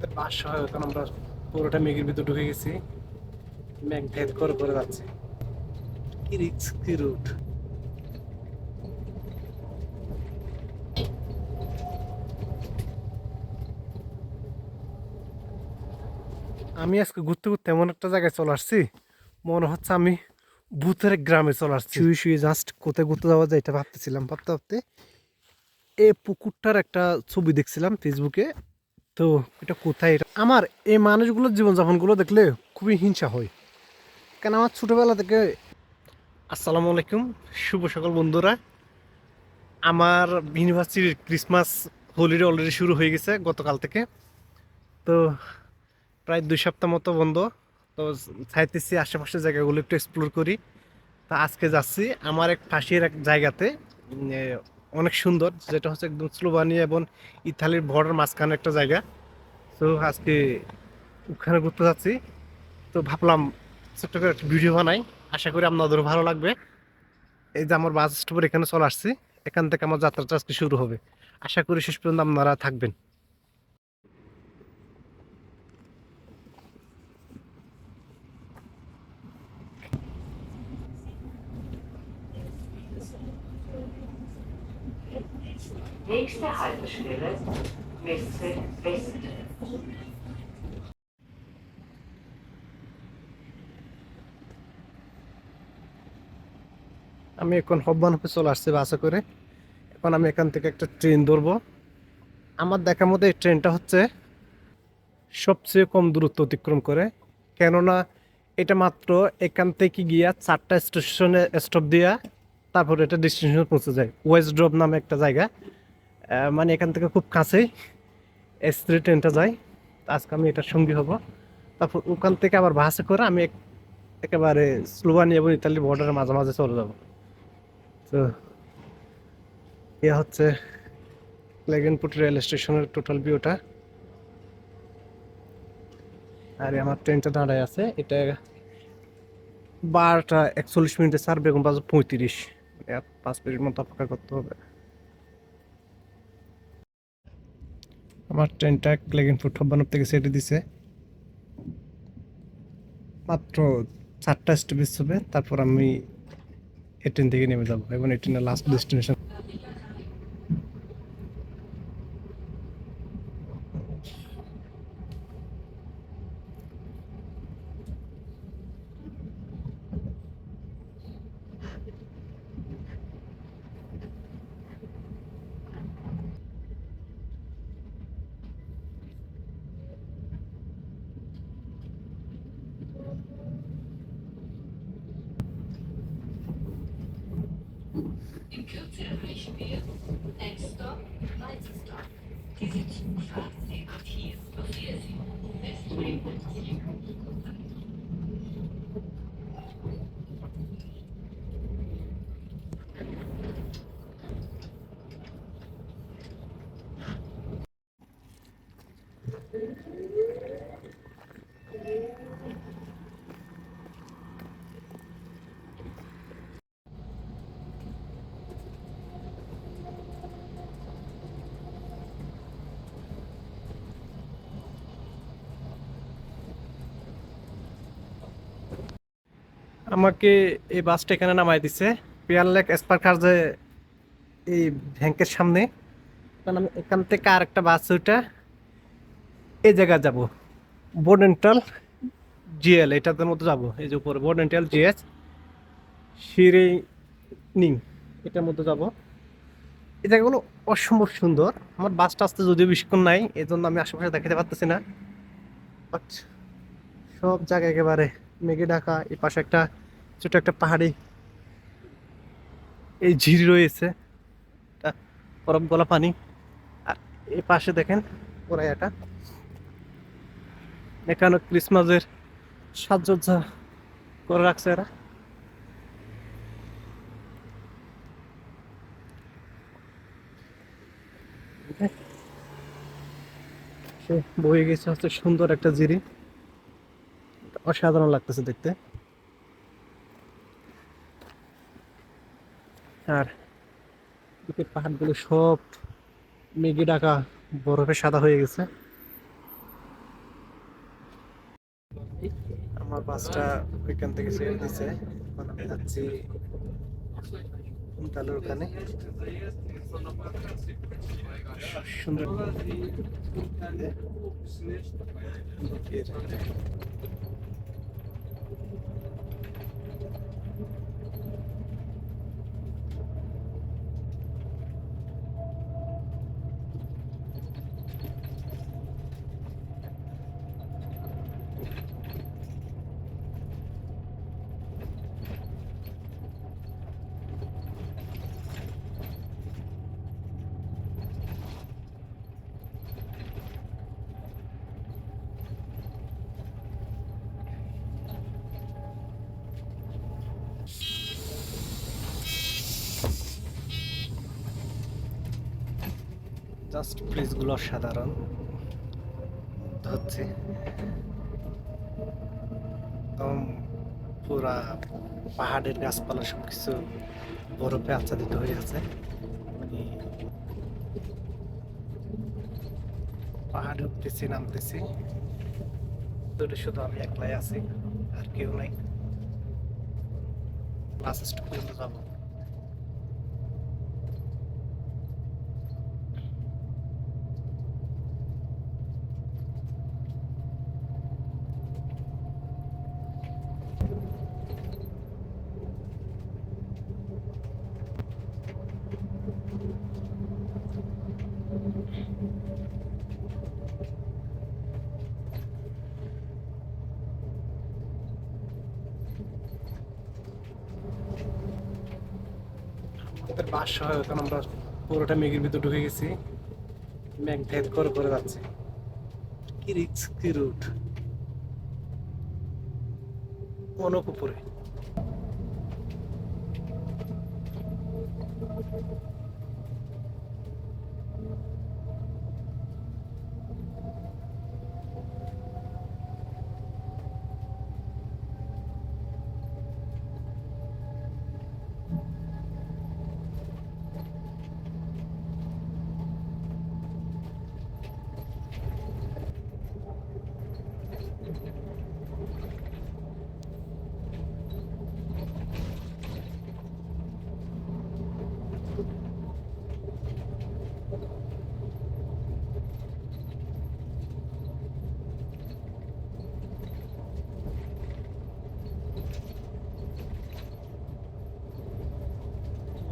আমাদের বাসা হয় এখন আমরা পুরোটা মেঘের ভিতর ঢুকে গেছি। মেঘ ভেদ করে করে যাচ্ছে। কি রিক্স কি রুট আমি আজকে ঘুরতে ঘুরতে এমন একটা জায়গায় চলে আসছি, মনে হচ্ছে আমি ভূতের গ্রামে চলে আসছি। শুয়ে শুয়ে জাস্ট কোথায় ঘুরতে যাওয়া যায় এটা ভাবতেছিলাম, ভাবতে ভাবতে এই পুকুরটার একটা ছবি দেখছিলাম ফেসবুকে তো এটা কোথায়? এটা আমার এই মানুষগুলোর জীবনযাপনগুলো দেখলে খুবই হিংসা হয়। কেন আমার ছোটোবেলা থেকে আসসালামু আলাইকুম, শুভ সকল বন্ধুরা। আমার ইউনিভার্সিটির ক্রিসমাস হোলিডে অলরেডি শুরু হয়ে গেছে গতকাল থেকে। তো প্রায় দুই সপ্তাহ মতো বন্ধ। তো চাইতেছি আশেপাশের জায়গাগুলো একটু এক্সপ্লোর করি। তা আজকে যাচ্ছি আমার এক ফাঁসির এক জায়গাতে অনেক সুন্দর, যেটা হচ্ছে একদম স্লোভানিয়া এবং ইতালির বর্ডার মাঝখানে একটা জায়গা। তো আজকে ওখানে ঘুরতে যাচ্ছি। তো ভাবলাম ছোট্ট করে একটা ভিডিও বানাই। আশা করি আপনাদেরও ভালো লাগবে। এই যে আমার বাস স্টপের এখানে চলে আসছি। এখান থেকে আমার যাত্রাটা আজকে শুরু হবে। আশা করি শেষ পর্যন্ত আপনারা থাকবেন। Nächste Haltestelle Messe West. আমি এখন হব্বানপে চলে আসছি বাসে করে। এখন আমি এখান থেকে একটা ট্রেন ধরবো। আমার দেখার মধ্যে এই ট্রেনটা হচ্ছে সবচেয়ে কম দূরত্ব অতিক্রম করে। কেননা এটা মাত্র এখান থেকে গিয়া চারটা স্টেশনে স্টপ দিয়া তারপর এটা ডেস্টিনেশন পৌঁছে যায়। ওয়েস্ট ড্রপ নামে একটা জায়গা। মানে এখান থেকে খুব কাছেই এসত্রি ট্রেনটা যায়। আজকে আমি এটার সঙ্গী হব। তারপর ওখান থেকে আবার বাসে করে আমি এক- একেবারে স্লোভানি এবং ইতালি বর্ডারের মাঝামাঝি চলে যাব। তো এ হচ্ছে লেগেনপুট রেল স্টেশনের টোটাল ভিউটা আর আমার ট্রেনটা দাঁড়ায় আছে। এটা বারোটা একচল্লিশ মিনিটে চার বেগুন বাজে পঁয়ত্রিশ। পাঁচ মিনিট মতো অপেক্ষা করতে হবে। আমার ট্রেনটা ফুট হবান্নব থেকে সেটে দিছে। মাত্র চারটা স্টপেজ হবে, তারপর আমি এ ট্রেন থেকে নেমে যাব। এবং এ ট্রেনের লাস্ট ডেস্টিনেশন Thank you. আমাকে এই বাসটা এখানে নামাই দিছে। পিয়ারলেক স্পার্কার যে এই ব্যাংকের সামনে। কারণ আমি এখান থেকে আর একটা বাস ওইটা। এই জায়গায় যাব। বোর্ডেন্টাল জিএল এটাদের মতো যাব। এই যে উপরে বোর্ডেন্টাল জিএস সিরে নিং এটার মধ্যে যাব। এই জায়গাগুলো অসম্ভব সুন্দর। আমার বাসটা আসতে যদিও বেশিক্ষণ নাই এই জন্য আমি আশেপাশে দেখাতে পারতেছি না। সব জায়গায় একেবারে মেঘে ঢাকা, এই পাশে একটা ছোট একটা পাহাড়ি এই ঝিরি রয়েছে বরফ গলা পানি। আর এই পাশে দেখেন এটা এখানে ক্রিসমাসের সাজসজ্জা করে রাখছে এরা। সে বয়ে গেছে হচ্ছে সুন্দর একটা জিরি অসাধারণ লাগতেছে দেখতে। আর দুপুর পাহাড়গুলো সব মেঘে ঢাকা, বরফে সাদা হয়ে গেছে। আমার বাসটা ওইখান থেকে ছেড়ে দিছে। যাচ্ছি। তালের ওখানে। সুন্দর। জাস্ট প্লেসগুলো সাধারণ। হচ্ছে পুরা পাহাড়ের গাছপালা সব কিছু বরফে আচ্ছাদিত হয়ে আছে। পাহাড়ে উঠতেছি, নামতেছি। দূরে শুধু আমি একলাই আছি, আর কেউ নাই। বাস স্টপ পর্যন্ত যাব। আমাদের বাস হয় এখন আমরা পুরোটা মেঘের ভিতর ঢুকে গেছি। মেঘ ভেদ করে করে যাচ্ছে। কি রিক্স কি রুট? অনেক উপরে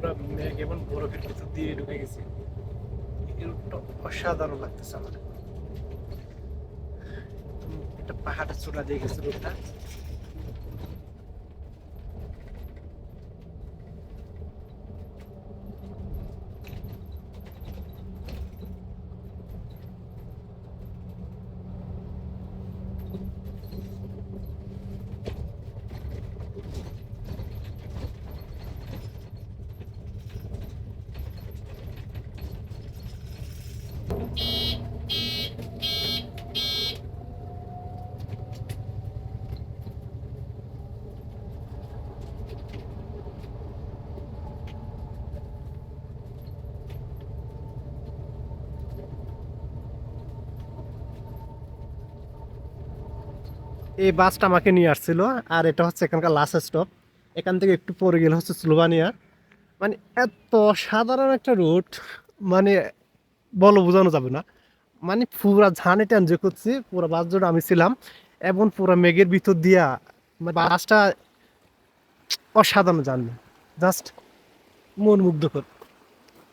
পুরো মেঘ এবং বরফের ভিতর দিয়ে ঢুকে গেছি। অসাধারণ লাগতেছে আমার। একটা পাহাড়ের চূড়া দিয়ে গেছে রুটটা এই বাসটা আমাকে নিয়ে আসছিল, আর এটা হচ্ছে এখানকার লাস্ট স্টপ এখান থেকে একটু পরে গেলে হচ্ছে স্লোভানিয়া। মানে এত সাধারণ একটা রুট মানে বলো বোঝানো যাবে না। মানে পুরা ঝানে টান যে করছি, পুরো বাস জোড়া আমি ছিলাম, এবং পুরো মেঘের ভিতর দিয়া মানে বাসটা অসাধারণ জানবে জাস্ট মন মুগ্ধকর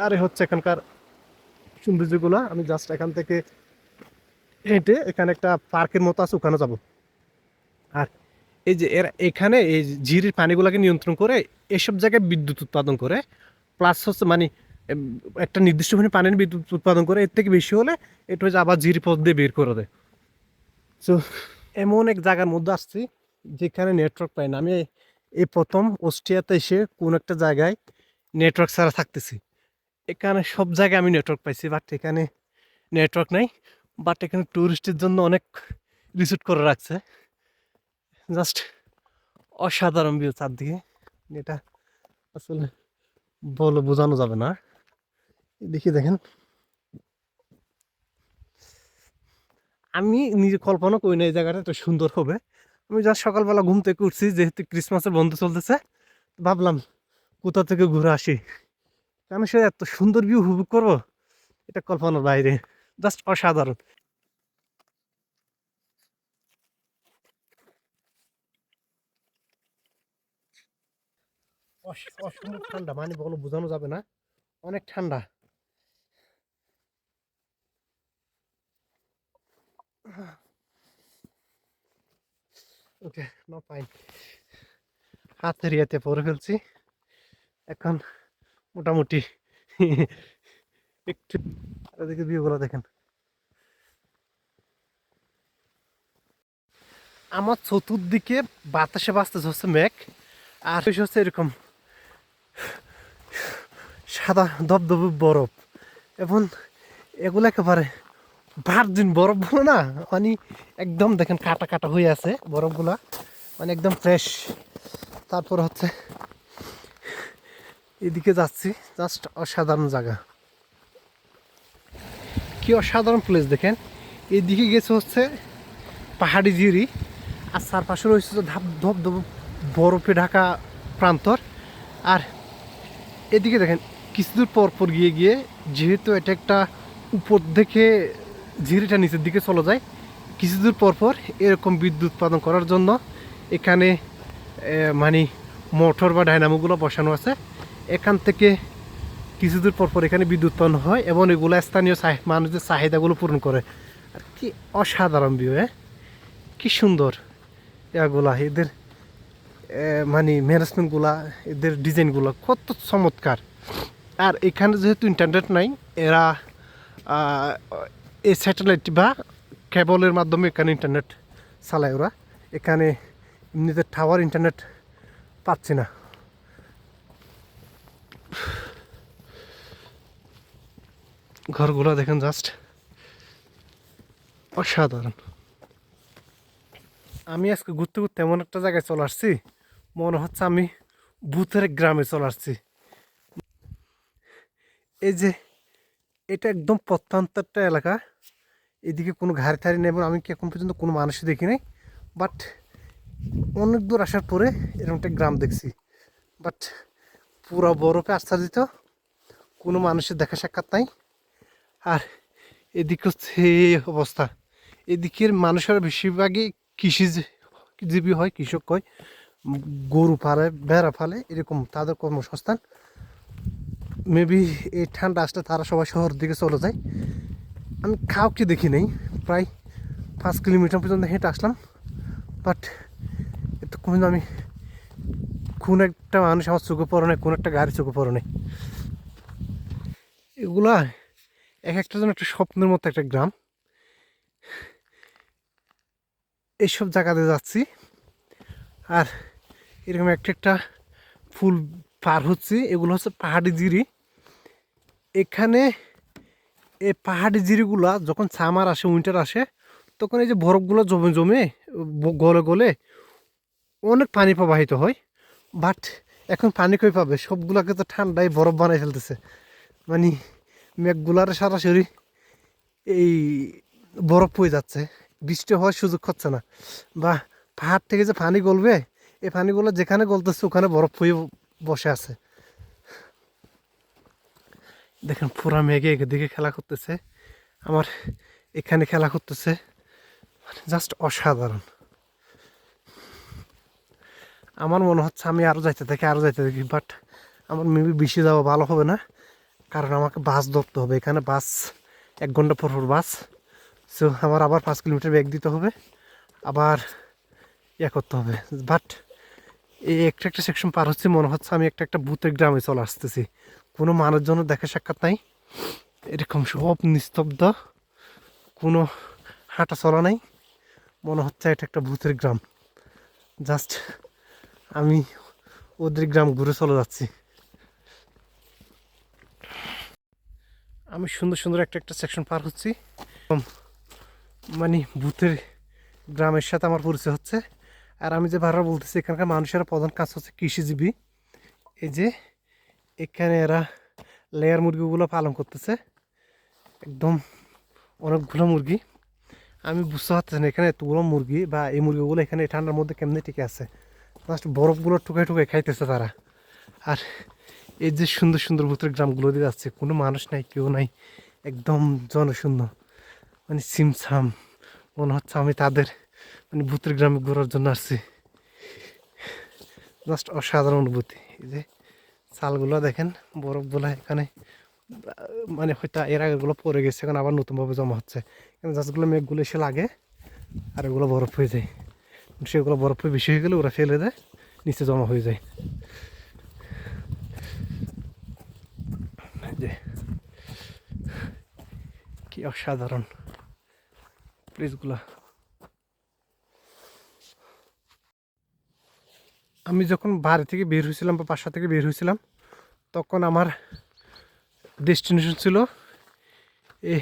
আরে হচ্ছে এখানকার সৌন্দর্যগুলো, আমি জাস্ট এখান থেকে হেঁটে এখানে একটা পার্কের মতো আছে, ওখানে যাব। আর এই যে এরা এখানে এই ঝিরির পানিগুলোকে নিয়ন্ত্রণ করে এসব জায়গায় বিদ্যুৎ উৎপাদন করে প্লাস হচ্ছে মানে একটা নির্দিষ্ট পরিমাণে পানির বিদ্যুৎ উৎপাদন করে, এর থেকে বেশি হলে এটা হচ্ছে আবার ঝিরি পথ দিয়ে বের করে দেয়। তো এমন এক জায়গার মধ্যে আসছি যেখানে নেটওয়ার্ক পাই না। আমি এই প্রথম অস্ট্রিয়াতে এসে কোন একটা জায়গায় নেটওয়ার্ক ছাড়া থাকতেছি। এখানে সব জায়গায় আমি নেটওয়ার্ক পাইছি বাট এখানে নেটওয়ার্ক নাই। বাট এখানে ট্যুরিস্টের জন্য অনেক রিসিট করে রাখছে। জাস্ট অসাধারণ ভিউ চারদিকে। এটা আসলে বলে বোঝানো যাবে না। দেখি দেখেন। আমি নিজে কল্পনা করি না এই জায়গাটা এত সুন্দর হবে। আমি যা সকালবেলা ঘুম থেকে উঠছি, যেহেতু ক্রিসমাসের বন্ধ চলতেছে, ভাবলাম কোথা থেকে ঘুরে আসি। কেন সে এত সুন্দর ভিউ উপভোগ করব? এটা কল্পনার বাইরে। জাস্ট অসাধারণ। অসম্ভব ঠান্ডা। মানে বলো বোঝানো যাবে না। অনেক ঠান্ডা। ওকে হাতের ইয়েতে পরে ফেলছি। এখন মোটামুটি একটু এদিকে ভিউগুলো দেখেন। আমার চতুর্দিকে বাতাসে বাতাসে হচ্ছে মেঘ। আর হচ্ছে এরকম। সাদা দবদবে বরফ। এবং এগুলো একেবারে ভার্জিন বরফ বলো না মানে একদম দেখেন কাটা কাটা হয়ে আছে বরফগুলা মানে একদম ফ্রেশ তারপর হচ্ছে এদিকে যাচ্ছি জাস্ট অসাধারণ জায়গা। কি অসাধারণ প্লেস দেখেন। এদিকে গেছে হচ্ছে পাহাড়ি জিরি, আর চারপাশে রয়েছে ধাপ ধপ ধপ বরফে ঢাকা প্রান্তর। আর এদিকে দেখেন, কিছুদূর পর পর গিয়ে গিয়ে যেহেতু এটা একটা উপর থেকে ঝিরিটা নিচের দিকে চলে যায়, কিছুদূর পর পর এরকম বিদ্যুৎ উৎপাদন করার জন্য এখানে মানে মোটর বা ডায়নামোগুলো বসানো আছে। এখান থেকে কিছুদূর পর পর এখানে বিদ্যুৎ উৎপন্ন হয় এবং এগুলো স্থানীয় মানুষদের চাহিদাগুলো পূরণ করে। আর কি অসাধারণ ভিউ হ্যাঁ? কী সুন্দর এগুলা, এদের মানে ম্যানেজমেন্টগুলা এদের ডিজাইনগুলো কত চমৎকার। আর এখানে যেহেতু ইন্টারনেট নাই, এরা এই স্যাটেলাইট বা কেবলের মাধ্যমে এখানে ইন্টারনেট চালায় ওরা। এখানে এমনিতে টাওয়ার ইন্টারনেট পাচ্ছি না। ঘরগুলো দেখেন জাস্ট অসাধারণ। আমি আজকে ঘুরতে ঘুরতে এমন একটা জায়গায় চলে আসছি মনে হচ্ছে আমি ভূতের গ্রামে চলে আসছি। এই যে, এটা একদম প্রত্যন্ত একটা এলাকা। এদিকে কোনো ঘাড়ি থাড়ি নেই এবং আমি এখন পর্যন্ত কোনো মানুষই দেখি নাই। বাট অনেক দূর আসার পরে এরকম একটা গ্রাম দেখছি। বাট পুরো বরফে আচ্ছাদিত, কোনো মানুষের দেখা সাক্ষাৎ নাই। আর এদিকে হচ্ছে অবস্থা। এদিকের মানুষেরা বেশিরভাগই কৃষিজীবী হয়, কৃষক হয়। গরু পালে, ভেড়া ফালে এরকম তাদের কর্মসংস্থান। মেবি এই ঠান্ডা আসলে তারা সবাই শহরের দিকে চলে যায়। আমি কাউকে দেখি নেই, প্রায় পাঁচ কিলোমিটার পর্যন্ত হেঁটে আসলাম। বাট এতক্ষণ পর্যন্ত আমি কোন একটা মানুষ আমার চোখে পড়ে নাই, কোন একটা গাড়ি চোখে পড়ে নাই। এগুলা এক একটা যেন একটা স্বপ্নের মতো একটা গ্রাম। এইসব জায়গাতে যাচ্ছি। আর এরকম একটা একটা ফুল পার হচ্ছে। এগুলো হচ্ছে পাহাড়ি জিরি। এখানে এই পাহাড়ি জিরিগুলা যখন সামার আসে উইন্টার আসে, তখন এই যে বরফগুলো জমে জমে গলে গলে অনেক পানি প্রবাহিত হয়। বাট এখন পানি কই পাবে? সবগুলোকে তো ঠান্ডায় বরফ বানাই ফেলতেছে। মানে মেঘগুলার সরাসরি এই বরফ হয়ে যাচ্ছে। বৃষ্টি হওয়ার সুযোগ হচ্ছে না। বা পাহাড় থেকে যে পানি গলবে এই পানিগুলো যেখানে গলতেছে, ওখানে বরফ হয়ে বসে আছে। দেখেন, পুরা মেঘে এদিকে খেলা করতেছে। আমার এখানে খেলা করতেছে। মানে জাস্ট অসাধারণ। আমার মনে হচ্ছে আমি আরও যাইতে থাকি আরও যাইতে থাকি বাট আমার মেবি বেশি যাওয়া ভালো হবে না। কারণ আমাকে বাস ধরতে হবে। এখানে বাস, এক ঘণ্টা পর পর বাস। সো আমার আবার পাঁচ কিলোমিটার ব্যাগ দিতে হবে। আবার ইয়ে করতে হবে। বাট এই একটা একটা সেকশন পার হচ্ছে, মনে হচ্ছে আমি একটা একটা ভূতের গ্রামে চলে আসতেছি। কোনো মানুষজন দেখা সাক্ষাৎ নাই। এরকম সব নিস্তব্ধ, কোনো হাঁটা চলা নাই। মনে হচ্ছে এটা একটা ভূতের গ্রাম। জাস্ট আমি ওদের গ্রাম ঘুরে চলে যাচ্ছি। আমি সুন্দর সুন্দর একটা একটা সেকশন পার হচ্ছি। মানে ভূতের গ্রামের সাথে আমার পরিচয় হচ্ছে। আর আমি যে বারবার বলতেছি, এখানকার মানুষের প্রধান কাজ হচ্ছে কৃষিজীবী। এই যে এখানে এরা লেয়ার মুরগিগুলো পালন করতেছে। একদম অনেকগুলো মুরগি। আমি বুঝতে পারতেছি না এখানে এতগুলো মুরগি বা এই মুরগিগুলো এখানে ঠান্ডার মধ্যে কেমনে টিকে আছে। জাস্ট বরফগুলো টুকাই টুকাই খাইতেছে তারা। আর এই যে সুন্দর সুন্দর ভূতের গ্রামগুলো দিয়ে যাচ্ছে, কোনো মানুষ নাই, কেউ নাই, একদম জনশূন্য। মানে সিমসাম মনে হচ্ছে আমি তাদের মানে ভূতের গ্রামে ঘোরার জন্য আসছি। জাস্ট অসাধারণ অনুভূতি। এই যে চালগুলো দেখেন, বরফগুলো এখানে মানে হয়তো এর আগেগুলো পড়ে গেছে, এখন আবার নতুনভাবে জমা হচ্ছে। এখানে জাস্টগুলো মেঘগুলো এসে লাগে, আর এগুলো বরফ হয়ে যায়। সেগুলো বরফ হয়ে বেশি হয়ে গেলে ওরা ফেলে দেয়, নিচে জমা হয়ে যায়। যে, কি অসাধারণ। প্লেসগুলো আমি যখন বাড়ি থেকে বের হয়েছিলাম বা বাসা থেকে বের হয়েছিলাম, তখন আমার ডেস্টিনেশন ছিল এ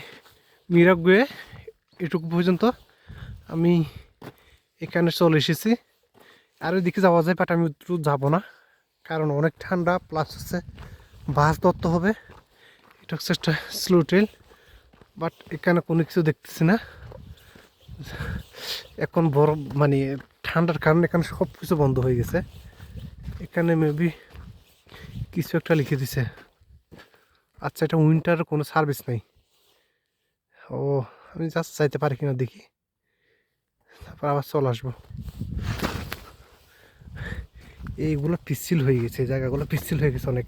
মিরাগুয়ে এটুকু পর্যন্ত আমি এখানে চলে এসেছি। আর ওইদিকে যাওয়া যায় বাট আমি একটু যাব না। কারণ অনেক ঠান্ডা প্লাস হচ্ছে বাস ধরতে হবে। এটা হচ্ছে একটা স্লো ট্রেন বাট এখানে কোনো কিছু দেখতেছি না। এখন বড় মানে ঠান্ডার কারণে এখানে সব কিছু বন্ধ হয়ে গেছে। এখানে মেবি কিছু একটা লিখে দিছে। আচ্ছা এটা উইন্টার কোনো সার্ভিস নেই। ও, আমি জাস্ট চাইতে পারি কিনা দেখি। তারপর আবার চলে আসব। এইগুলো পিচ্ছিল হয়ে গেছে জায়গাগুলো পিচ্ছিল হয়ে গেছে অনেক।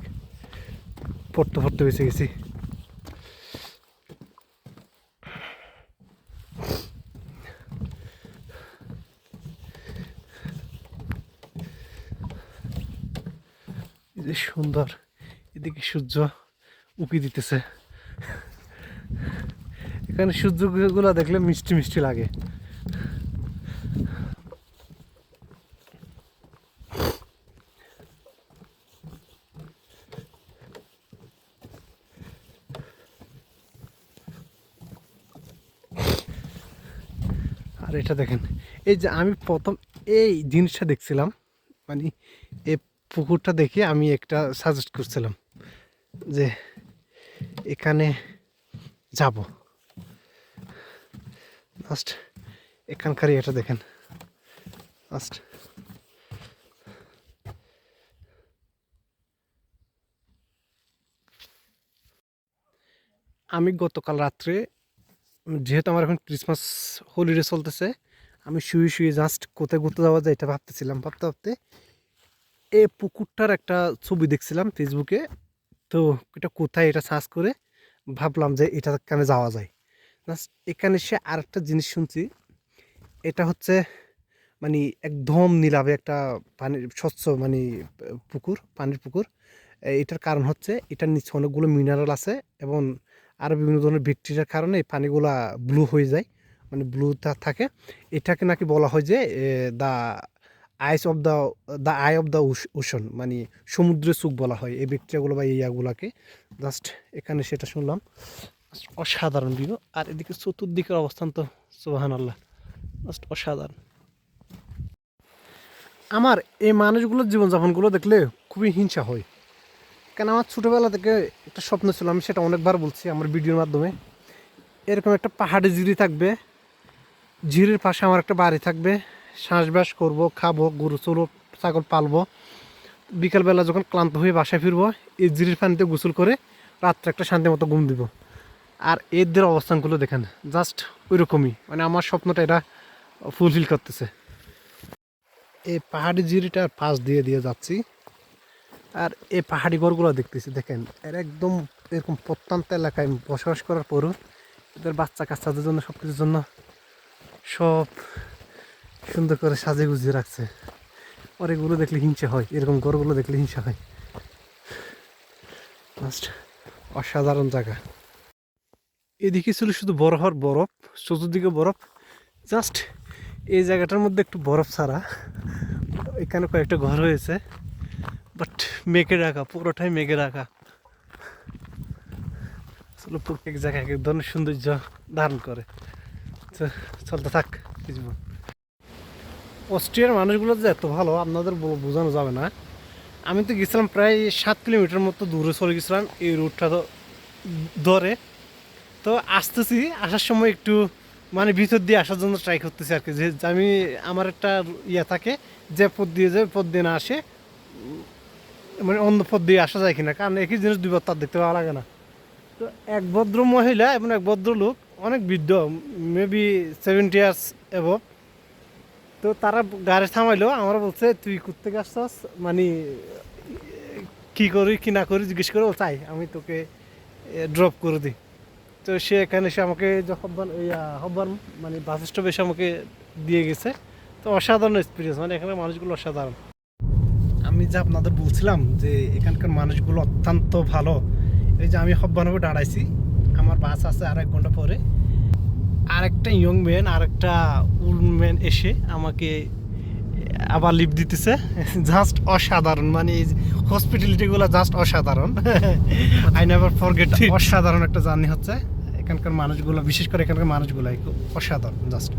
পড়তে পড়তে বেঁচে গেছি। সুন্দর। এদিকে সূর্য উকি দিতেছে। এখানে সূর্যগুলো দেখলে মিষ্টি মিষ্টি লাগে। আর এটা দেখেন, এই যে আমি প্রথম এই জিনিসটা দেখছিলাম মানে পুকুরটা দেখে আমি একটা সাজেস্ট করছিলাম যে এখানে যাব। লাস্ট এখানকার এটা দেখেন। লাস্ট আমি গতকাল রাত্রে, যেহেতু আমার এখন ক্রিসমাস হলিডে চলতেছে, আমি শুয়ে শুয়ে জাস্ট কোথায় ঘুরতে যাওয়া যায় এটা ভাবতেছিলাম। ভাবতে ভাবতে এই পুকুরটার একটা ছবি দেখছিলাম ফেসবুকে তো এটা কোথায় এটা সার্চ করে ভাবলাম যে এটা এখানে যাওয়া যায়। এখানে সে আর একটা জিনিস শুনছি। এটা হচ্ছে মানে একদম নীলাভে একটা পানির স্বচ্ছ মানে পুকুর, পানির পুকুর। এটার কারণ হচ্ছে এটার নিচে অনেকগুলো মিনারেল আছে এবং আরও বিভিন্ন ধরনের ব্যাকটেরিয়ার কারণে এই পানিগুলা ব্লু হয়ে যায় মানে ব্লু থাকে। এটাকে নাকি বলা হয় যে the ice of the the eye of the ocean মানে সমুদ্রের সুখ বলা হয় এই ব্যাকটেরিয়াগুলো বা এই ইয়াগুলাকে। জাস্ট এখানে সেটা শুনলাম। অসাধারণ ভিউ আর এদিকে চতুর্দিকের অবস্থান তো সুবাহান আল্লাহ জাস্ট অসাধারণ। আমার এই মানুষগুলোর জীবনযাপনগুলো দেখলে খুবই হিংসা হয়। কেন আমার ছোটোবেলা থেকে একটা স্বপ্ন ছিল, আমি সেটা অনেকবার বলছি আমার ভিডিওর মাধ্যমে। এরকম একটা পাহাড়ি ঝিরি থাকবে। ঝিরির পাশে আমার একটা বাড়ি থাকবে। শ্বাসবাস করব, খাব, গরু চলো ছাগল পালবো। বিকালবেলা যখন ক্লান্ত হয়ে বাসায় ফিরবো, এই জিরির পানিতে গোসল করে রাত্রে একটা শান্তি মতো ঘুম দিব। আর এদের অবস্থানগুলো দেখেন, জাস্ট ওই রকমই মানে আমার স্বপ্নটা এটা ফুলফিল করতেছে। এই পাহাড়ি ঝিরিটার পাশ দিয়ে দিয়ে যাচ্ছি। আর এই পাহাড়ি ঘরগুলো দেখতেছি, দেখেন, এর একদম এরকম প্রত্যন্ত এলাকায় বসবাস করার পরও এদের বাচ্চা কাচ্চাদের জন্য সব কিছুর জন্য সব সুন্দর করে সাজে গুজিয়ে রাখছে। এগুলো দেখলে হিংসা হয়, এরকম ঘরগুলো দেখলে হিংসা হয়। অসাধারণ জায়গা। এদিকে ছিল শুধু বরফ আর বরফ, চতুর্দিকে বরফ। জাস্ট এই জায়গাটার মধ্যে একটু বরফ ছাড়া। এখানে কয়েকটা ঘর হয়েছে বাট মেঘে রাখা, পুরোটাই মেঘে রাখা। আসলে প্রত্যেক জায়গায় এক ধরনের সৌন্দর্য ধারণ করে। চলতে থাক জীবন। অস্ট্রিয়ার মানুষগুলো যে এত ভালো, আপনাদের বোঝানো যাবে না। আমি তো গেছিলাম প্রায় সাত কিলোমিটার মতো দূরে চলে গেছিলাম, এই রুটটা তো ধরে। তো আসতেছি, আসার সময় একটু মানে ভিতর দিয়ে আসার জন্য ট্রাই করতেছি আর কি। যে আমি, আমার একটা ইয়ে থাকে, যে পথ দিয়ে যে পথ দিয়ে না আসে মানে অন্য পথ দিয়ে আসা যায় কিনা। কারণ একই জিনিস দুইবার তার দেখতে পাওয়া লাগে না। তো এক ভদ্র মহিলা এবং এক ভদ্র লোক অনেক বৃদ্ধ মেবি সেভেন্টি ইয়ার্স এবভ তো তারা গাড়ি থামাইলো আমরা বলছে তুই করতে আসছস? মানে কি করি কি না করি জিজ্ঞেস করে "আয়, আমি তোকে ড্রপ করে দিই। তো সে এখানে এসে আমাকে ওই হব্বান মানে বাস স্টপে এসে আমাকে দিয়ে গেছে। তো অসাধারণ এক্সপিরিয়েন্স মানে এখানে মানুষগুলো অসাধারণ। আমি যে আপনাদের বলছিলাম যে এখানকার মানুষগুলো অত্যন্ত ভালো এই যে আমি হব্বানকে দাঁড়াইছি আমার বাস আছে আর এক ঘণ্টা পরে। আরেকটা ইয়ং ম্যান আরেকটা ওল্ড ম্যান এসে আমাকে আবার লিপ দিতেছে। জাস্ট অসাধারণ মানে এই হসপিটালিটিগুলো জাস্ট অসাধারণ। আই নেভার ফরগেট অসাধারণ একটা জার্নি হচ্ছে। এখানকার মানুষগুলো বিশেষ করে এখানকার মানুষগুলো খুব অসাধারণ জাস্ট